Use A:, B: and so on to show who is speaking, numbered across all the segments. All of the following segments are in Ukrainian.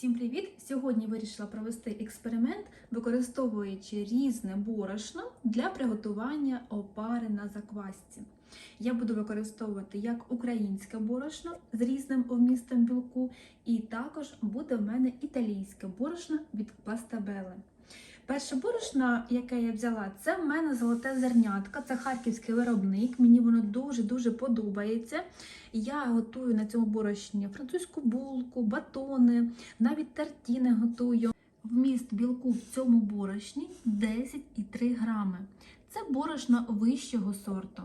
A: Всім привіт! Сьогодні вирішила провести експеримент, використовуючи різне борошно для приготування опари на заквасці. Я буду використовувати як українське борошно з різним вмістом білку, і також буде в мене італійське борошно від пастабели. Перше борошно, яке я взяла, це в мене золоте зернятка, це харківський виробник. Мені воно дуже-дуже подобається. Я готую на цьому борошні французьку булку, батони, навіть тартіни готую. Вміст білку в цьому борошні 10,3 грами. Це борошно вищого сорту.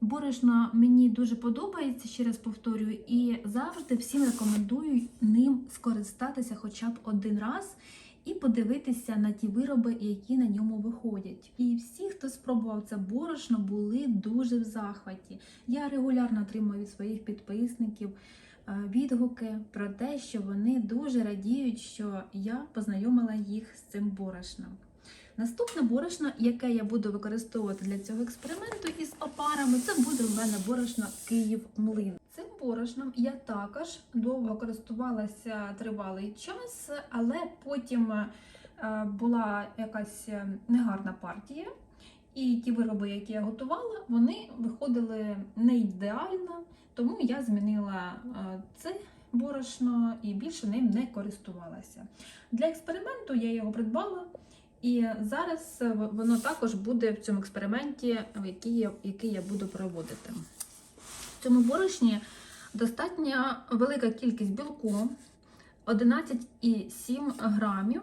A: Борошно мені дуже подобається, ще раз повторюю, і завжди всім рекомендую ним скористатися хоча б один раз і подивитися на ті вироби, які на ньому виходять. І всі, хто спробував це борошно, були дуже в захваті. Я регулярно отримую від своїх підписників е, відгуки про те, що вони дуже радіють, що я познайомила їх з цим борошном. Наступне борошно, яке я буду використовувати для цього експерименту із опарами, це буде в мене борошно Київ Млин. Цим борошном я також довго користувалася тривалий час, але потім е, була якась е, негарна партія, і ті вироби, які я готувала, вони виходили не ідеально, тому я змінила е, це борошно і більше ним не користувалася. Для експерименту я його придбала. І зараз е, воно також буде в цьому експерименті, який я, який я буду проводити. В цьому борошні достатньо велика кількість білку 11,7 грамів.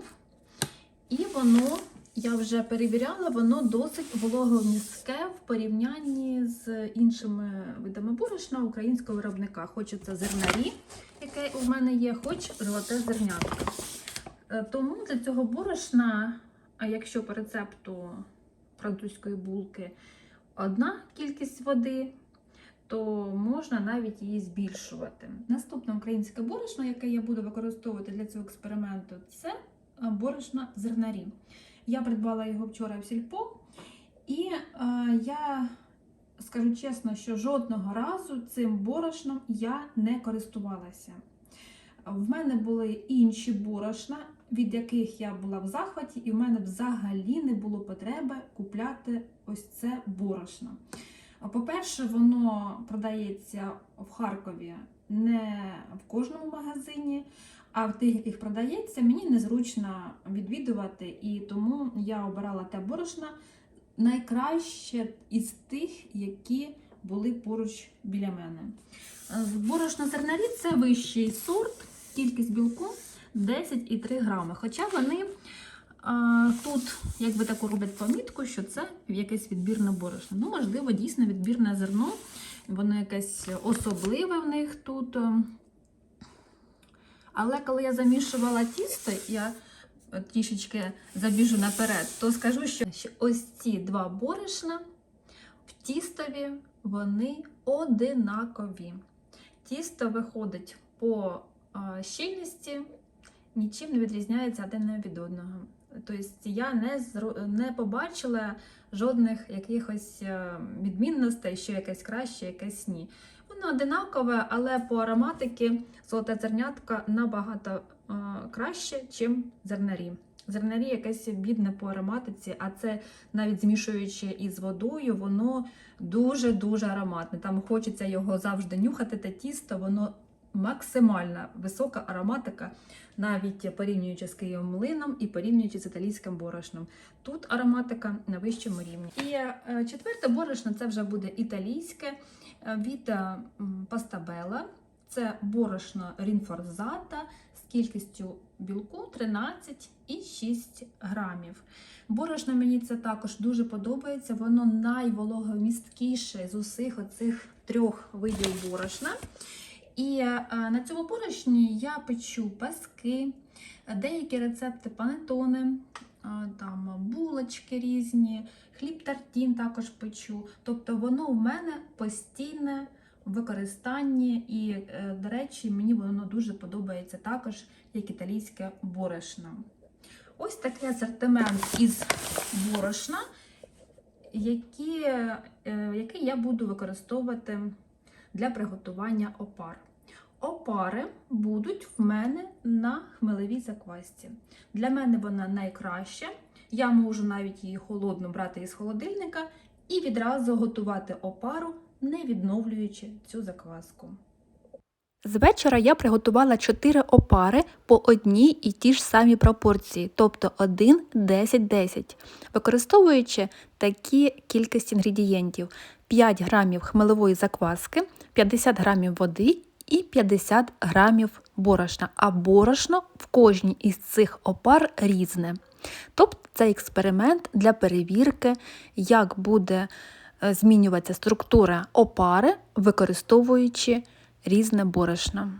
A: І воно, я вже перевіряла, воно досить вологомістке в порівнянні з іншими видами борошна українського виробника. Хоч це зернарі, яке у мене є, хоч золоте зернятко. Е, Тому для цього борошна. А якщо по рецепту французької булки одна кількість води, то можна навіть її збільшувати. Наступне українське борошно, яке я буду використовувати для цього експерименту, це борошно зернарі. Я придбала його вчора в сільпо, і е, я скажу чесно, що жодного разу цим борошном я не користувалася. В мене були інші борошна, від яких я була в захваті, і в мене взагалі не було потреби купляти ось це борошно. По-перше, воно продається в Харкові не в кожному магазині, а в тих, яких продається, мені незручно відвідувати, і тому я обирала те борошно найкраще із тих, які були поруч біля мене. Борошно зернарі це вищий сорт, кількість білку 10,3 грами. Хоча вони а, тут якби таку роблять помітку, що це якесь відбірне борошно. Ну, можливо, дійсно відбірне зерно, воно якесь особливе в них тут. Але коли я замішувала тісто, я трішечки забіжу наперед, то скажу, що ось ці два борошна в тістові вони одинакові. Тісто виходить по щільності нічим не відрізняється один від одного. Тобто я не не побачила жодних якихось відмінностей, що якесь краще, якесь ні. Воно одинакове, але по ароматики золоте зернятка набагато а, краще, ніж зернарі. Зернарі якесь бідне по ароматиці, а це навіть змішуючи із водою, воно дуже-дуже ароматне. Там хочеться його завжди нюхати, те тісто, воно максимальна висока ароматика, навіть порівнюючи з Києвим млином і порівнюючи з італійським борошном. Тут ароматика на вищому рівні. І е, четверте борошно це вже буде італійське від пастабела. Це борошно рінфорзата з кількістю білку 13,6 грамів. Борошно мені це також дуже подобається, воно найвологомісткіше з усіх оцих трьох видів борошна. І на цьому борошні я печу паски, деякі рецепти панетони, там булочки різні, хліб тартін також печу. Тобто воно у мене постійне в використанні, і, е, до речі, мені воно дуже подобається також, як італійське борошно. Ось такий асортимент із борошна, е, який я буду використовувати для приготування опар. Опари будуть в мене на хмелевій заквасці. Для мене вона найкраща. Я можу навіть її холодну брати із холодильника і відразу готувати опару, не відновлюючи цю закваску.
B: З вечора я приготувала 4 опари по одній і ті ж самі пропорції, тобто 1, 10, 10, використовуючи такі кількість інгредієнтів: 5 грамів хмелевої закваски, 50 грамів води і 50 грамів борошна. А борошно в кожній із цих опар різне. Тобто це експеримент для перевірки, як буде е, змінюватися структура опари, використовуючи різне борошно.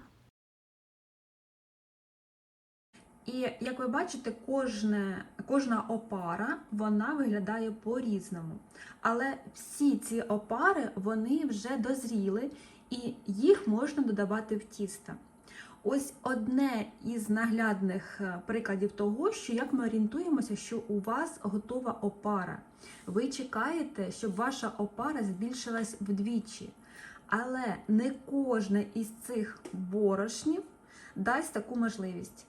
A: І як ви бачите, кожне, кожна опара вона виглядає по-різному. Але всі ці опари вони вже дозріли і їх можна додавати в тісто. Ось одне із наглядних е, прикладів того, що як ми орієнтуємося, що у вас готова опара. Ви чекаєте, щоб ваша опара збільшилась вдвічі. Але не кожне із цих борошнів дасть таку можливість.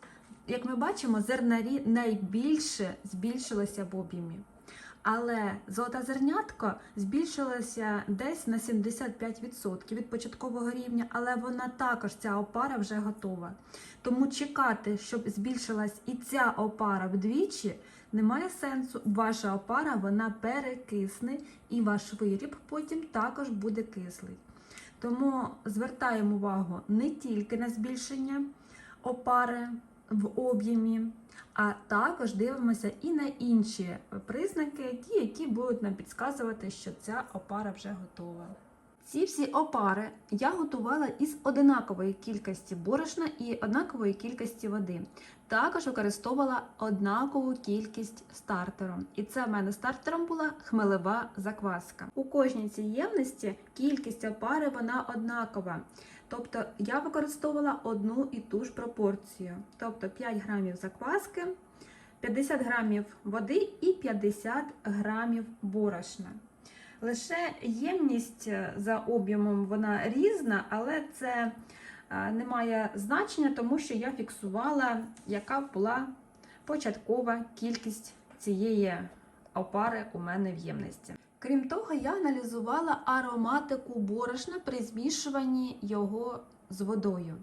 A: Як ми бачимо, зернарі найбільше збільшилося в об'ємі. Але золота зернятко збільшилася десь на 75% від початкового рівня, але вона також, ця опара вже готова. Тому чекати, щоб збільшилась і ця опара вдвічі, немає сенсу. Ваша опара вона перекисне, і ваш виріб потім також буде кислий. Тому звертаємо увагу не тільки на збільшення опари в об'ємі, а також дивимося і на інші признаки, ті, які будуть нам підказувати, що ця опара вже готова. Ці всі опари я готувала із однакової кількості борошна і однакової кількості води. Також використовувала однакову кількість стартеру. І це в мене стартером була хмелева закваска. У кожній цій ємності кількість опари вона однакова. Тобто я використовувала одну і ту ж пропорцію. Тобто 5 грамів закваски, 50 грамів води і 50 грамів борошна. Лише ємність е, за об'ємом вона різна, але це е, не має значення, тому що я фіксувала, яка була початкова кількість цієї опари у мене в ємності. Крім того, я аналізувала ароматику борошна при змішуванні його з водою.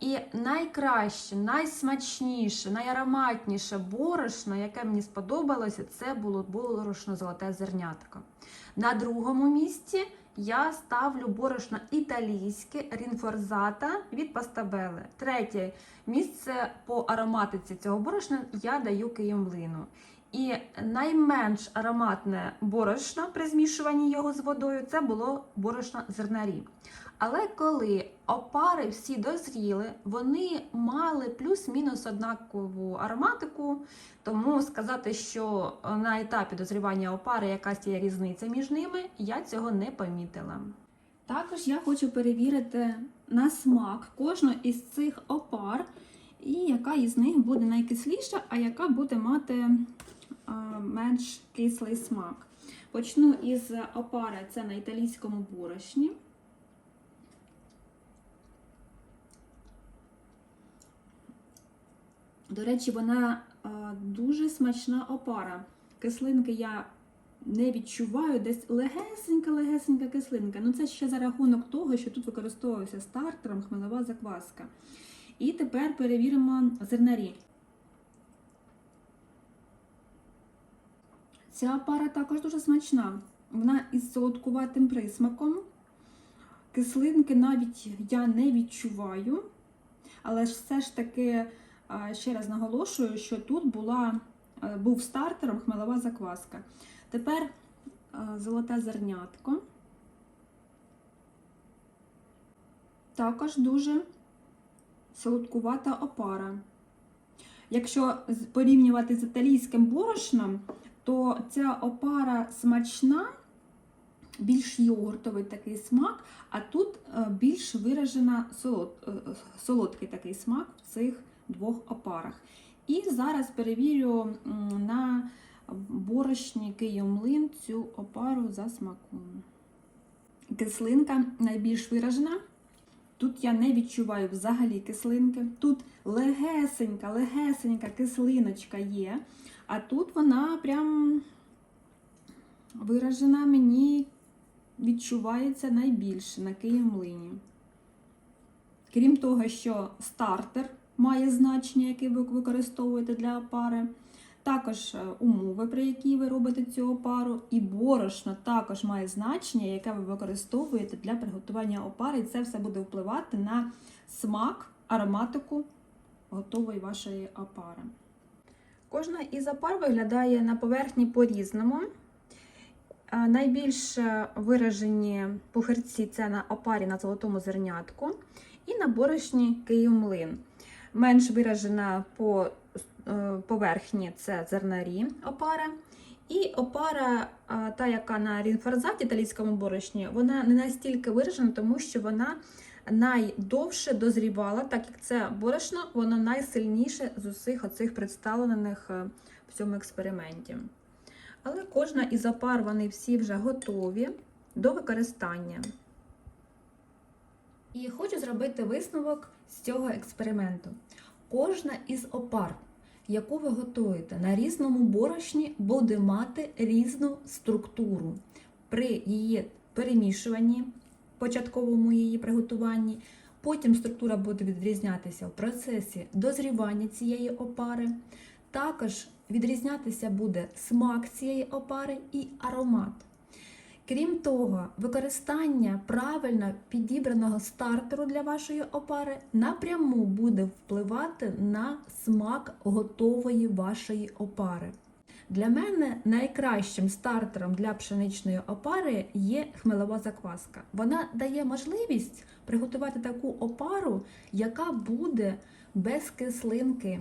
A: І найкраще, найсмачніше, найароматніше борошно, яке мені сподобалося, це було борошно золоте зернятко. На другому місці я ставлю борошно італійське рінфорзата від пастабели. Третє місце по ароматиці цього борошна я даю киємлину. І найменш ароматне борошно при змішуванні його з водою це було борошно зернарі. Але коли опари всі дозріли, вони мали плюс-мінус однакову ароматику, тому сказати, що на етапі дозрівання опари якась є різниця між ними, я цього не помітила. Також я хочу перевірити на смак кожну із цих опар, і яка із них буде найкисліша, а яка буде мати менш кислий смак. Почну із опари, це на італійському борошні. До речі, вона а, дуже смачна опара. Кислинки я не відчуваю, десь легесенька-легесенька кислинка. Ну це ще за рахунок того, що тут використовувався стартером хмелева закваска. І тепер перевіримо зернарі. Ця опара також дуже смачна. Вона із солодкуватим присмаком. Кислинки навіть я не відчуваю, але ж все ж таки. Ще раз наголошую, що тут була, був стартером хмелова закваска. Тепер золоте зернятко. Також дуже солодкувата опара. Якщо порівнювати з італійським борошном, то ця опара смачна, більш йогуртовий такий смак, а тут більш виражена солод, солодкий такий смак в цих двох опарах. І зараз перевірю на борошні Київмлин цю опару за смаком. Кислинка найбільш виражена. Тут я не відчуваю взагалі кислинки. Тут легесенька, легесенька кислиночка є, а тут вона прям виражена мені відчувається найбільше на Київмлині. Крім того, що стартер має значення, яке ви використовуєте для опари, також е, умови, при якій ви робите цю опару, і борошно також має значення, яке ви використовуєте для приготування опари, і це все буде впливати на смак, ароматику готової вашої опари. Кожна із опар виглядає на поверхні по-різному. Е, Найбільш е, виражені пухирці це на опарі на золотому зернятку і на борошні Київмлин. Менш виражена по е, поверхні це зернарі опара. І опара, е, та, яка на рінфорзаті італійському борошні, вона не настільки виражена, тому що вона найдовше дозрівала, так як це борошно, воно найсильніше з усіх оцих представлених е, в цьому експерименті. Але кожна із опар, вони всі вже готові до використання. І хочу зробити висновок з цього експерименту. Кожна із опар, яку ви готуєте на різному борошні, буде мати різну структуру. При її перемішуванні, початковому її приготуванні, потім структура буде відрізнятися в процесі дозрівання цієї опари. Також відрізнятися буде смак цієї опари і аромат. Крім того, використання правильно підібраного стартеру для вашої опари напряму буде впливати на смак готової вашої опари. Для мене найкращим стартером для пшеничної опари є хмелова закваска. Вона дає можливість приготувати таку опару, яка буде без кислинки.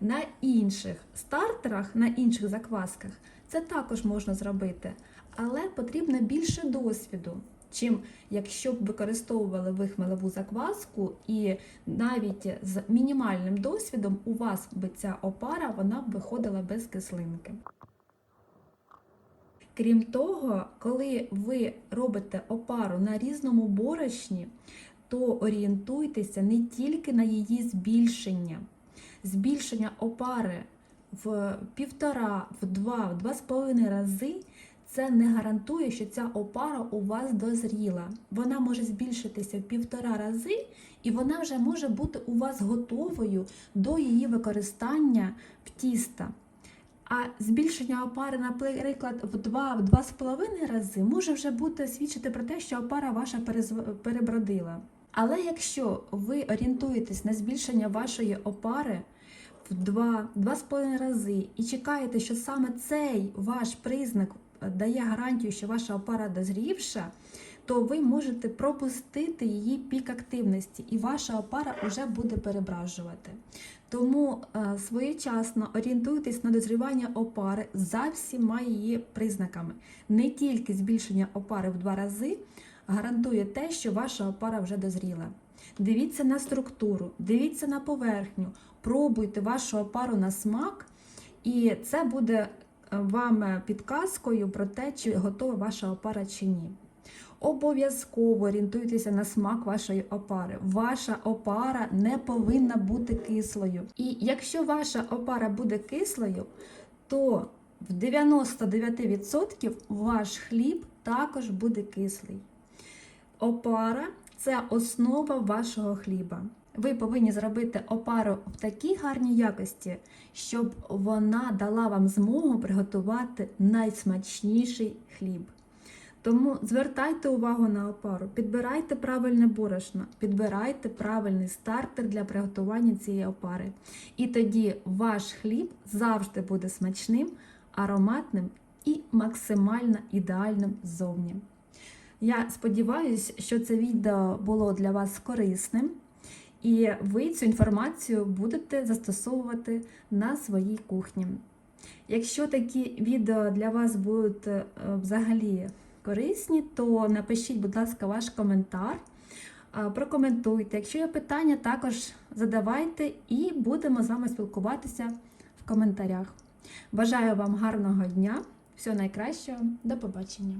A: На інших стартерах, на інших заквасках це також можна зробити, але потрібно більше досвіду, чим якщо б використовували ви хмелеву закваску, і навіть з мінімальним досвідом у вас би ця опара вона б виходила без кислинки. Крім того, коли ви робите опару на різному борошні, то орієнтуйтеся не тільки на її збільшення. Збільшення опари в півтора, в два, в два з половиною рази це не гарантує, що ця опара у вас дозріла. Вона може збільшитися в півтора рази, і вона вже може бути у вас готовою до її використання в тіста. А збільшення опари, наприклад, в 2 в 2,5 рази може вже бути свідчити про те, що опара ваша перебродила. Але якщо ви орієнтуєтесь на збільшення вашої опари в 2, 2,5 рази і чекаєте, що саме цей ваш признак дає гарантію, що ваша опара дозрівша, то ви можете пропустити її пік активності, і ваша опара вже буде перебражувати. Тому е, своєчасно орієнтуйтесь на дозрівання опари за всіма її признаками. Не тільки збільшення опари в два рази гарантує те, що ваша опара вже дозріла. Дивіться на структуру, дивіться на поверхню, пробуйте вашу опару на смак, і це буде е, вам підказкою про те, чи готова ваша опара чи ні. Обов'язково орієнтуйтеся на смак вашої опари. Ваша опара не повинна бути кислою. І якщо ваша опара буде кислою, то в 99% ваш хліб також буде кислий. Опара це основа вашого хліба. Ви повинні зробити опару в такій гарній якості, щоб вона дала вам змогу приготувати найсмачніший хліб. Тому звертайте увагу на опару, підбирайте правильне борошно, підбирайте правильний стартер для приготування цієї опари. І тоді ваш хліб завжди буде смачним, ароматним і максимально ідеальним ззовні. Я сподіваюся, що це відео було для вас корисним, і ви цю інформацію будете застосовувати на своїй кухні. Якщо такі відео для вас будуть е, взагалі корисні, то напишіть, будь ласка, ваш коментар, е, прокоментуйте. Якщо є питання, також задавайте і будемо з вами спілкуватися в коментарях. Бажаю вам гарного дня, всього найкращого, до побачення!